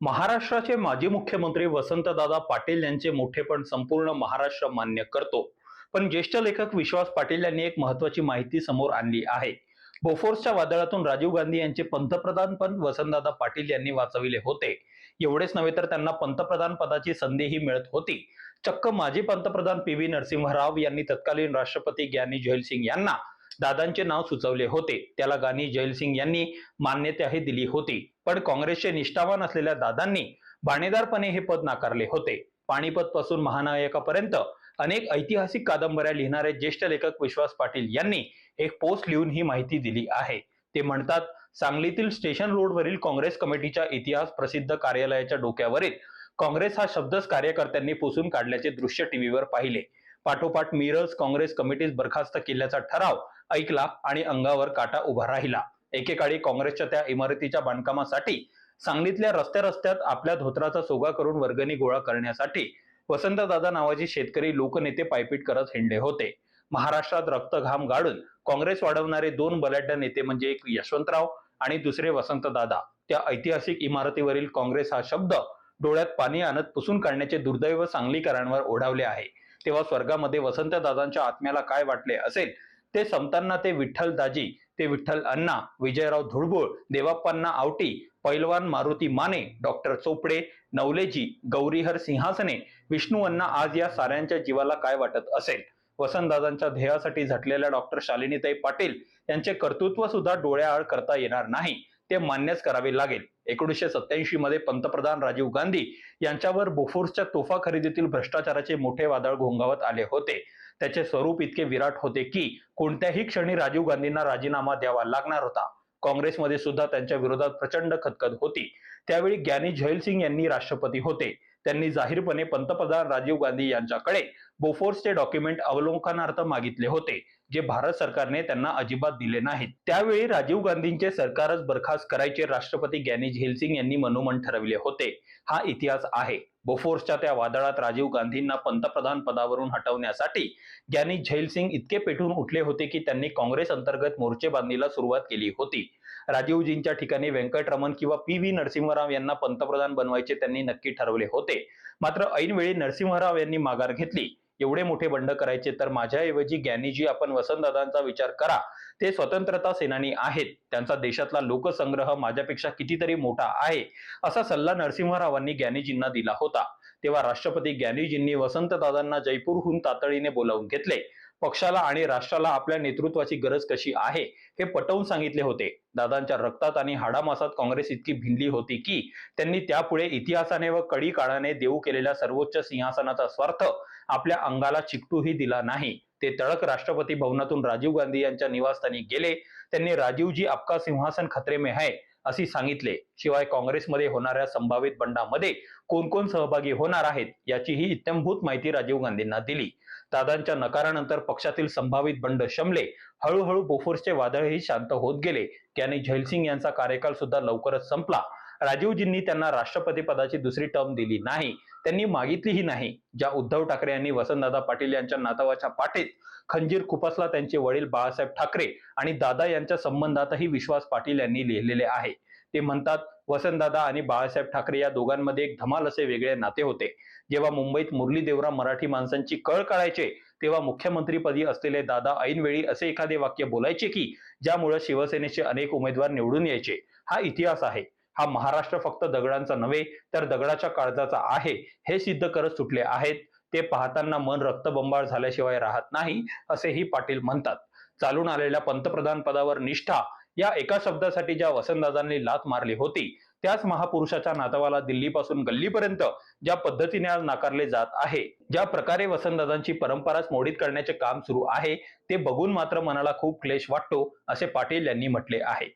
महाराष्ट्राचे माजी मुख्यमंत्री वसंतदादा पाटील यांचे मोठेपण संपूर्ण महाराष्ट्र मान्य करतो. पण ज्येष्ठ लेखक विश्वास पाटील यांनी एक महत्वाची माहिती समोर आणली आहे. बोफोर्सच्या वादळातून राजीव गांधी यांचे पंतप्रधान पण वसंतदादा पाटील यांनी वाचविले होते. एवढेच नव्हे तर त्यांना पंतप्रधान पदाची संधीही मिळत होती. चक्क माजी पंतप्रधान पी व्ही नरसिंहराव यांनी तत्कालीन राष्ट्रपती ज्ञानी जैल सिंग यांना दादांचे नाव सुचवले होते. त्याला गाणी जयलसिंग यांनी मान्यताही दिली होती. पण काँग्रेसचे निष्ठावान असलेल्या दादांनी बाणेदारपणे हे पद नाकारले होते. पाणीपत पासून महानायकापर्यंत अनेक ऐतिहासिक कादंबऱ्या लिहिणारे ज्येष्ठ लेखक विश्वास पाटील यांनी एक पोस्ट लिहून ही माहिती दिली आहे. ते म्हणतात सांगलीतील स्टेशन रोडवरील काँग्रेस कमिटीच्या इतिहास प्रसिद्ध कार्यालयाच्या डोक्यावरील काँग्रेस हा शब्दच कार्यकर्त्यांनी पुसून काढल्याचे दृश्य टीव्हीवर पाहिले. पाठोपाठ मिरज काँग्रेस कमिटीस बरखास्त केल्याचा ठराव ऐकला आणि अंगावर काटा उभा राहिला. एकेकाळी काँग्रेसच्या त्या इमारतीच्या बांधकामासाठी सांगलीतल्या रस्त्या रस्त्यात आपल्या धोत्राचा सोगा करून वर्गणी गोळा करण्यासाठी वसंतदादा नावाचे शेतकरी लोकनेते पायपीट करत हिंडले होते. महाराष्ट्रात रक्त घाम गाळून काँग्रेस वाढवणारे दोन बलाढ्य नेते म्हणजे एक यशवंतराव आणि दुसरे वसंतदादा. त्या ऐतिहासिक इमारतीवरील काँग्रेस हा शब्द डोळ्यात पाणी आणत पुसून काढण्याचे दुर्दैव सांगलीकरांवर ओढावले आहे. तेव्हा स्वर्गामध्ये वसंतदादांच्या आत्म्याला काय वाटले असेल? ते संपताना ते विठ्ठल दाजी ते विठ्ठल अण्णा विजयराव धुळबुळ देवाप्पांना आवटी पैलवान मारुती माने डॉक्टर चोपडे नवलेजी गौरीहर सिंहासने विष्णू अण्णा आज या साऱ्यांच्या जीवाला काय वाटत असेल? वसंतदादांच्या ध्येयासाठी झटलेल्या डॉक्टर शालिनीताई पाटील यांचे कर्तृत्व सुद्धा डोळ्याआड करता येणार नाही ते मान्यच करावे लागेल. एकोणीसशे सत्याऐंशी मध्ये पंतप्रधान राजीव गांधी यांच्यावर बोफोर्सच्या तोफा खरेदीतील भ्रष्टाचाराचे मोठे वादळ घोंगावत आले होते. त्याचे स्वरूप इतके विराट होते की कोणत्याही क्षणी राजीव गांधींना राजीनामा द्यावा लागणार होता. काँग्रेसमध्ये सुद्धा त्यांच्या विरोधात प्रचंड खतखत होती. त्यावेळी ज्ञानी झैल सिंग यांनी राष्ट्रपती होते. त्यांनी जाहीरपणे पंतप्रधान राजीव गांधी यांच्याकडे बोफोर्सचे डॉक्युमेंट अवलोकनार्थ मागितले होते जे भारत सरकारने त्यांना अजिबात दिले नाहीत. त्यावेळी राजीव गांधींचे सरकारच बरखास्त करायचे राष्ट्रपती ग्यानी झेलसिंग यांनी मनोमन ठरविले होते. हा इतिहास आहे. बोफोर्सच्या त्या वादळात राजीव गांधींना पंतप्रधान पदावरून हटवण्यासाठी ज्ञानी झैल सिंग इतके पेटून उठले होते की त्यांनी काँग्रेस अंतर्गत मोर्चे बांधणीला सुरुवात केली होती. राजीवजींच्या ठिकाणी व्यंकटरमण किंवा पी व्ही नरसिंहराव यांना पंतप्रधान बनवायचे त्यांनी नक्की ठरवले होते. मात्र ऐनवेळी नरसिंहराव यांनी माघार घेतली. एवढे मोठे बंड करायचे तर माझ्याऐवजी ज्ञानीजी आपण वसंतदादांचा विचार करा. ते स्वतंत्रता सेनानी आहेत. त्यांचा देशातला लोकसंग्रह माझ्यापेक्षा कितीतरी मोठा आहे असा सल्ला नरसिंहरावांनी ज्ञानीजींना दिला होता. तेव्हा राष्ट्रपती ज्ञानीजींनी वसंतदादांना जयपूरहून तातडीने बोलावून घेतले. पक्षाला आणि राष्ट्राला आपल्या नेतृत्वाची गरज कशी आहे हे पटवून सांगितले होते. दादांच्या रक्तात आणि हाडामासात काँग्रेस इतकी भिनली होती की त्यांनी त्यापुढे इतिहासाने व कडी काळाने देऊ केलेल्या सर्वोच्च सिंहासनाचा स्वार्थ आपल्या अंगाला चिकटूही दिला नाही. ते तळक राष्ट्रपती भवनातून राजीव गांधी यांच्या निवासस्थानी गेले. त्यांनी राजीवजी आपका सिंहासन खतरे में है. असे सांगितले. शिवाय काँग्रेसमध्ये होणाऱ्या संभावित बंडामध्ये कोण कोण सहभागी होणार आहेत याचीही इत्यंभूत माहिती राजीव गांधींना दिली. दादांच्या नकारानंतर पक्षातील संभावित बंड शमले हळूहळू बोफोर्सचे वादळही शांत होत गेले. त्याने झैलसिंग यांचा कार्यकाल सुद्धा लवकरच संपला. राजीवजींनी त्यांना राष्ट्रपती पदाची दुसरी टर्म दिली नाही. त्यांनी मागितलीही नाही. ज्या उद्धव ठाकरे यांनी वसंतदादा पाटील यांच्या नातवाच्या पाठीत खंजीर खुपसला त्यांचे वडील बाळासाहेब ठाकरे आणि दादा यांच्या संबंधातही विश्वास पाटील यांनी लिहिलेले आहे. ते म्हणतात वसंतदादा आणि बाळासाहेब ठाकरे या दोघांमध्ये एक धमाल असे वेगळे नाते होते. जेव्हा मुंबईत मुरली देवरा मराठी माणसांची कळ काढायचे तेव्हा मुख्यमंत्रीपदी असलेले दादा ऐनवेळी असे एखादे वाक्य बोलायचे की ज्यामुळे शिवसेनेचे अनेक उमेदवार निवडून यायचे. हा इतिहास आहे. हा महाराष्ट्र फक्त दगडांचा नव्हे तर दगडाच्या काळजाचा आहे हे सिद्ध करत सुटले आहेत. ते पाहताना मन रक्तबंबाळ झाल्याशिवाय राहत नाही असेही पाटील म्हणतात. चालून आलेल्या पंतप्रधान पदावर निष्ठा या एका शब्दासाठी ज्या वसंतदादांनी लात मारली होती त्याच महापुरुषाच्या नातवाला दिल्लीपासून गल्लीपर्यंत ज्या पद्धतीने आज नाकारले जात आहे ज्या प्रकारे वसंतदादांची परंपराच मोडीत करण्याचे काम सुरू आहे ते बघून मात्र मनाला खूप क्लेश वाटतो असे पाटील यांनी म्हटले आहे.